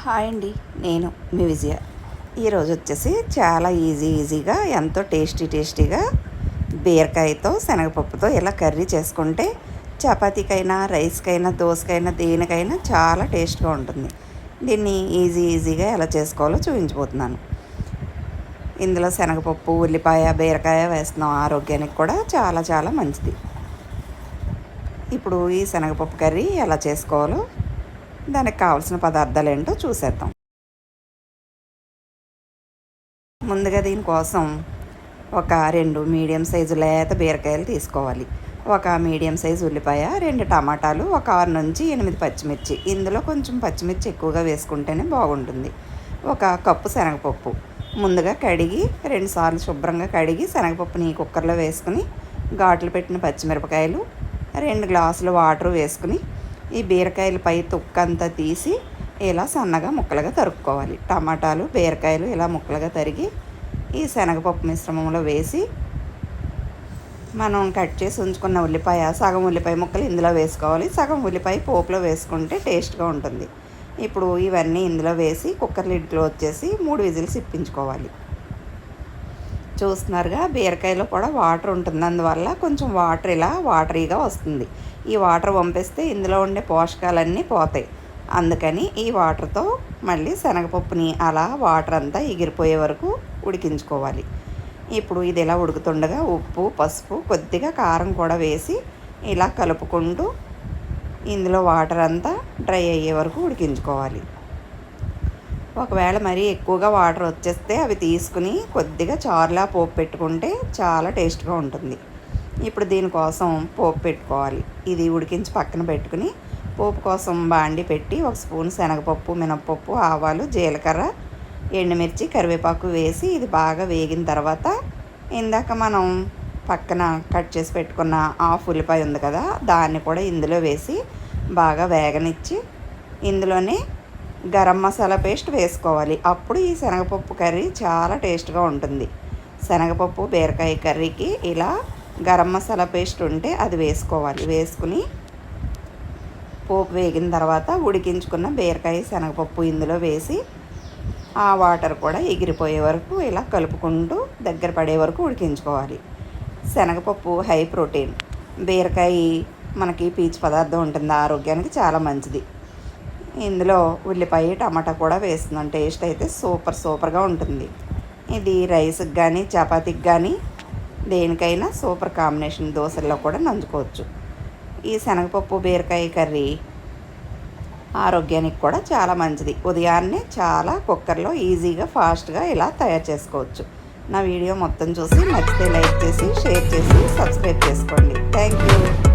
Hi అండి నేను మీ విజయ. ఈరోజు వచ్చేసి చాలా ఈజీ ఈజీగా ఎంతో టేస్టీ టేస్టీగా బీరకాయతో శనగపప్పుతో ఇలా కర్రీ చేసుకుంటే చపాతీకైనా రైస్కైనా దోసకైనా దేనికైనా చాలా టేస్ట్గా ఉంటుంది. దీన్ని ఈజీ ఈజీగా ఎలా చేసుకోవాలో చూపించబోతున్నాను. ఇందులో శనగపప్పు ఉల్లిపాయ బీరకాయ వేస్తున్నాం ఆరోగ్యానికి కూడా చాలా చాలా మంచిది. ఇప్పుడు ఈ శనగపప్పు కర్రీ ఎలా చేసుకోవాలో దానికి కావాల్సిన పదార్థాలు ఏంటో చూసేద్దాం. ముందుగా దీనికోసం ఒక రెండు మీడియం సైజు లేత బీరకాయలు తీసుకోవాలి. ఒక మీడియం సైజు ఉల్లిపాయ రెండు టమాటాలు ఒక ఆరు నుంచి ఎనిమిది పచ్చిమిర్చి. ఇందులో కొంచెం పచ్చిమిర్చి ఎక్కువగా వేసుకుంటేనే బాగుంటుంది. ఒక కప్పు శనగపప్పు. ముందుగా కడిగి రెండుసార్లు శుభ్రంగా కడిగి శనగపప్పుని కుక్కర్లో వేసుకుని ఘాట్లు పెట్టిన పచ్చిమిరపకాయలు రెండు గ్లాసులు వాటర్ వేసుకుని ఈ బీరకాయల పై తీసి ఇలా సన్నగా ముక్కలుగా తరుక్కోవాలి. టమాటాలు బీరకాయలు ఇలా ముక్కలుగా తరిగి ఈ శనగపప్పు మిశ్రమంలో వేసి మనం కట్ చేసి ఉంచుకున్న ఉల్లిపాయ సగం ఉల్లిపాయ ముక్కలు ఇందులో వేసుకోవాలి. సగం ఉల్లిపాయ పోపులో వేసుకుంటే టేస్ట్గా ఉంటుంది. ఇప్పుడు ఇవన్నీ ఇందులో వేసి కుక్కర్ లిడ్ క్లోజ్ చేసి మూడు విజిల్స్ ఇప్పించుకోవాలి. చూస్తున్నారుగా బీరకాయలో కూడా వాటర్ ఉంటుంది. అందువల్ల కొంచెం వాటర్ ఇలా వాటరీగా వస్తుంది. ఈ వాటర్ పంపిస్తే ఇందులో ఉండే పోషకాలన్నీ పోతాయి. అందుకని ఈ వాటర్తో మళ్ళీ శనగపప్పుని అలా వాటర్ అంతా ఎగిరిపోయే వరకు ఉడికించుకోవాలి. ఇప్పుడు ఇది ఇలా ఉడుకుతుండగా ఉప్పు పసుపు కొద్దిగా కారం కూడా వేసి ఇలా కలుపుకుంటూ ఇందులో వాటర్ అంతా డ్రై అయ్యే వరకు ఉడికించుకోవాలి. ఒకవేళ మరీ ఎక్కువగా వాటర్ వచ్చేస్తే అవి తీసుకుని కొద్దిగా చారులా పోపు పెట్టుకుంటే చాలా టేస్ట్గా ఉంటుంది. ఇప్పుడు దీనికోసం పోపు పెట్టుకోవాలి. ఇది ఉడికించి పక్కన పెట్టుకుని పోపు కోసం బాండి పెట్టి ఒక స్పూన్ శనగపప్పు మినపప్పు ఆవాలు జీలకర్ర ఎండుమిర్చి కరివేపాకు వేసి ఇది బాగా వేగిన తర్వాత ఇందాక మనం పక్కన కట్ చేసి పెట్టుకున్న ఆఫ్ ఉల్లిపాయ ఉంది కదా దాన్ని కూడా ఇందులో వేసి బాగా వేగనిచ్చి ఇందులోనే గరం మసాలా పేస్ట్ వేసుకోవాలి. అప్పుడు ఈ శనగపప్పు కర్రీ చాలా టేస్ట్గా ఉంటుంది. శనగపప్పు బీరకాయ కర్రీకి ఇలా గరం మసాలా పేస్ట్ ఉంటే అది వేసుకోవాలి. వేసుకుని పోపు వేగిన తర్వాత ఉడికించుకున్న బీరకాయ శనగపప్పు ఇందులో వేసి ఆ వాటర్ కూడా ఎగిరిపోయే వరకు ఇలా కలుపుకుంటూ దగ్గర పడే వరకు ఉడికించుకోవాలి. శనగపప్పు హై ప్రోటీన్. బీరకాయ మనకి పీచు పదార్థం ఉంటుంది. ఆరోగ్యానికి చాలా మంచిది. ఇందులో ఉల్లిపాయ టమాటా కూడా వేస్తున్నాం టేస్ట్ అయితే సూపర్ సూపర్గా ఉంటుంది. ఇది రైస్కి కానీ చపాతీకి కానీ దేనికైనా సూపర్ కాంబినేషన్ దోశల్లో కూడా నంచుకోవచ్చు. ఈ శనగపప్పు బీరకాయ కర్రీ ఆరోగ్యానికి కూడా చాలా మంచిది. ఉదయాన్నే చాలా కుక్కర్లో ఈజీగా ఫాస్ట్గా ఇలా తయారు చేసుకోవచ్చు. నా వీడియో మొత్తం చూసి నచ్చితే లైక్ చేసి షేర్ చేసి సబ్స్క్రైబ్ చేసుకోండి. Thank you